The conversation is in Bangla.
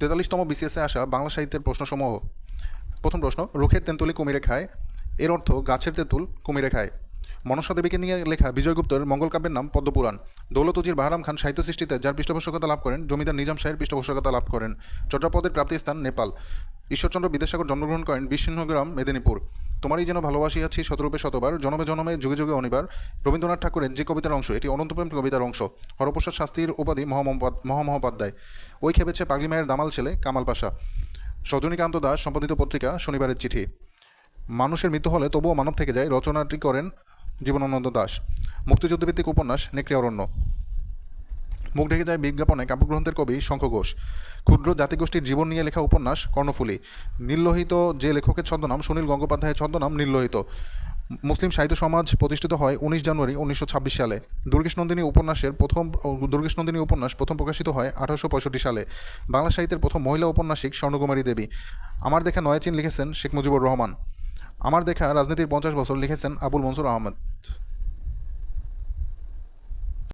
তেতাল্লিশতম বিসিএসে আসা বাংলা সাহিত্যের প্রশ্নসমূহ। প্রথম প্রশ্ন, রুখের তেঁতুলি কুমিরে খায়। এর অর্থ গাছের তেঁতুল কুমিরে খায়। মনসা দেবীকে নিয়ে লেখা বিজয়গুপ্তের মঙ্গল কাব্যের নাম পদ্মপুরাণ। দৌলতজির বাহারাম খান সাহিত্য সৃষ্টিতে যার পৃষ্ঠপোষকতা লাভ করেন, জমিদার নিজাম শাহের পৃষ্ঠপোষকতা লাভ করেন। চট্টপদের প্রাপ্তিস্থান নেপাল। ঈশ্বরচন্দ্র বিদ্যাসাগর জন্মগ্রহণ করেন বিষ্ণুগ্রাম মেদিনীপুর। তোমারই যেন ভালোবাসি আছি শতরূপে শতবার, জনমে জনমে, যুগে যুগে অনিবার। রবীন্দ্রনাথ ঠাকুরের যে কবিতার অংশ, এটি অনন্তপ্রেম কবিতার অংশ। হরপ্রসাদ শাস্তির উপাধি মহামহোপাধ্যায়। ওই খেপেছে পাগলি মায়ের দামাল ছেলে, কামাল পাশা। সজনীকান্ত দাস সম্পাদিত পত্রিকা, শনিবারের চিঠি। মানুষের মৃত্যু হলে তবুও মানব থেকে যায়, রচনাটি করেন জীবনানন্দ দাস। মুক্তিযুদ্ধভিত্তিক উপন্যাস, নেকড়ে অরণ্য। মুখ ঢেকে যায় বিজ্ঞাপনে কাব্যগ্রন্থের কবি শঙ্খ ঘোষ। ক্ষুদ্র জাতিগোষ্ঠীর জীবন নিয়ে লেখা উপন্যাস কর্ণফুলী। নির্লোহিত যে লেখকের ছদ্মনাম সুনীল গঙ্গোপাধ্যায়ের ছদ্মনাম নির্লোহিত। মুসলিম সাহিত্য সমাজ প্রতিষ্ঠিত হয় উনিশ জানুয়ারি উনিশশো ছাব্বিশ সালে। দুর্গেশ নন্দিনী উপন্যাসের প্রথম দুর্গেশ নন্দিনী উপন্যাস প্রথম প্রকাশিত হয় আঠারোশো পঁয়ষট্টি সালে। বাংলা সাহিত্যের প্রথম মহিলা উপন্যাসিক স্বর্ণকুমারী দেবী। আমার দেখা নয়াচিন লিখেছেন শেখ মুজিবুর রহমান। আমার দেখা রাজনীতির পঞ্চাশ বছর লিখেছেন আবুল মনসুর আহমেদ।